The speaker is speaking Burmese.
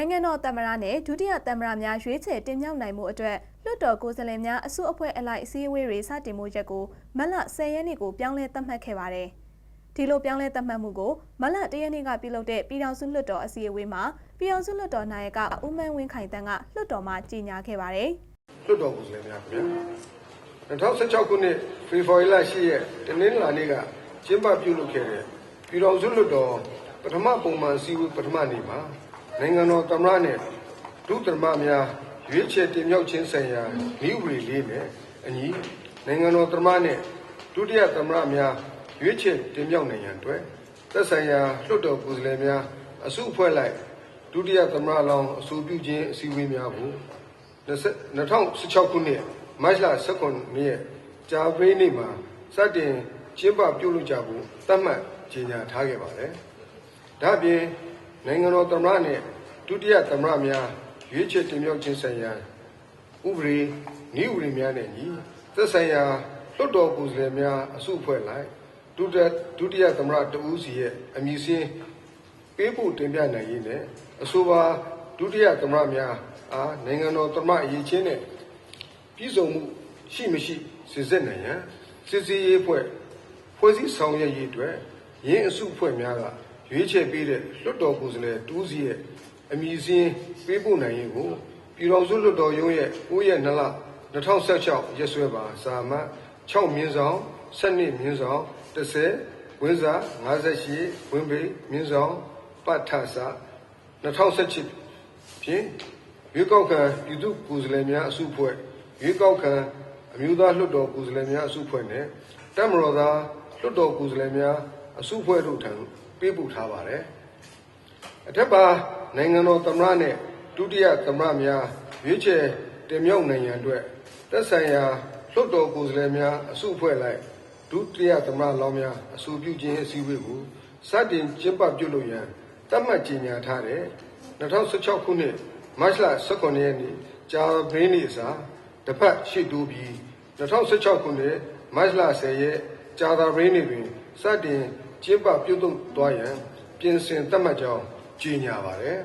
နိုင်ငံတော်သမ္မတနဲ့ဒုတိယသမ္မတများရွေးချယ်တင်မြှောက်နိုင်မှုအတွက်လွှတ်တော်ကိုယ်စားလှယ်များအစုအဖွဲ့အလိုက်အစည်းအဝေးတွေစတင်မှုရက်ကိုမတ်လ10ရက်နေ့ကိုပြောင်းလဲသတ်မှတ်ခဲ့ပါတယ်။ဒီလိုပြောင်းလဲသတ်မှတ်မှုကိုမတ်လ1ရက်နေ့ကပြုလုပ်တဲ့ပြည်ထောင်စုလွှတ်တော်အစည်းအဝေးမှာပြည်ထောင်စုလွှတ်တော်နိုင်ကဦးမန်းဝင်းခိုင်တန်းကလွှတ်တော်မှာကြေညာခဲ့ပါတယ်။လွှတ်တော်ကိုယ်စားလှယ်များခင်ဗျာ2016ခုနှစ်ဖေဖော်ဝါရီလ10ရက်တနင်္လာနေ့ကကျင်းပပြုလုပ်ခဲ့တဲ့ပြည်တော်စုလွှတ်တော်ပထမပုံမှန်စည်းဝေးပထမနေ့မှာ နိုင်ငံတော်သမ္မတနဲ့ဒုသမ္မတများရွေးချယ်တင်မြှောက်ခြင်းဆိုင်ရာဤဥပဒေလေးနဲ့အညီနိုင်ငံတော်သမ္မတနဲ့ဒုတိယသမ္မတများရွေးချယ်တင်မြှောက်နိုင်ရန်အတွက်သက်ဆိုင်ရာလွှတ်တော်ကိုယ်စားလှယ်များအစုအဖွဲ့လိုက်ဒုတိယသမ္မတလောင်းအဆိုပြုခြင်းအစည်းအဝေးများကို2016ခုနှစ်မတ်လ19ရက်ကြာပရိနေ့မှာစတင်ကျင်းပပြုလုပ်ကြဖို့သတ်မှတ်ကြေညာထားခဲ့ပါတယ်။ဒါ့အပြင် နိုင်ငံတော်သမ္မတနဲ့ဒုတိယသမ္မတများရွေးချယ်တင်မြှောက်ခြင်းဆိုင်ရာဥပဒေနည်းဥပဒေများနဲ့ညီသက်ဆိုင်ရာလွှတ်တော်ကိုယ်စားလှယ်များအစုအဖွဲ့လိုက်ဒုတိယဒုတိယသမ္မတတဦးစီရဲ့အမည်စင်းပေးဖို့တင်ပြနိုင်ရေးနဲ့အဆိုပါဒုတိယသမ္မတများအားနိုင်ငံတော်သမ္မတအရေးချင်းနဲ့ပြည်စုံမှုရှိမရှိစစ်စစ်နိုင်ရန်စစ်စီရေးအဖွဲ့ဖွဲ့စည်းဆောင်ရွက်ရေးအတွက်ရင်းအစုအဖွဲ့များက ရွေးချယ်ပေးတဲ့လွှတ်တော်ကိုယ်စားလှယ်တူးစီရဲ့အမည်စင်းပေးဖို့နိုင်ရေးကိုပြည်တော်စုလွှတ်တော်ရုံးရဲ့9ရက်2လ2016ရက်စွဲပါစာမှတ်6မြင်းဆောင်7မြင်းဆောင်30ဝင်းစာ58ဝင်းပေမြင်းဆောင်ပဋ္ဌစာ2017ဖြင့်ရွေးကောက်ခံပြည်သူ့ကိုယ်စားလှယ်များအစုအဖွဲ့ရွေးကောက်ခံအမျိုးသားလွှတ်တော်ကိုယ်စားလှယ်များအစုအဖွဲ့နဲ့တပ်မတော်သားလွှတ်တော်ကိုယ်စားလှယ်များအစုအဖွဲ့တို့ထံ ပေးပို့ထားပါတယ်။အထက်ပါနိုင်ငံတော်သမ္မတနဲ့ဒုတိယသမ္မတများရွေးချယ်တင်မြှောက်နိုင်ရန်အတွက်သက်ဆိုင်ရာလွှတ်တော်ကိုယ်စားလှယ်များအစုအဖွဲ့လိုက်ဒုတိယသမ္မတလောင်းများအဆိုပြုခြင်းအစည်းအဝေးကိုစတင်ကျင်းပပြုလုပ်ရန်တတ်မှတ်ကြေညာထားတဲ့2016ခုနှစ်မတ်လ18ရက်နေ့ကြာပင်းနေ့စာတစ်ဖက်ရှိတိုးပြီး2016ခုနှစ်မတ်လ10ရက်ကြာသာပင်းနေ့တွင်စတင် ကျင်းပပြုလုပ်သွားရန်ပြင်ဆင်တတ်မှတ်ကြောင်းကြေညာပါတယ်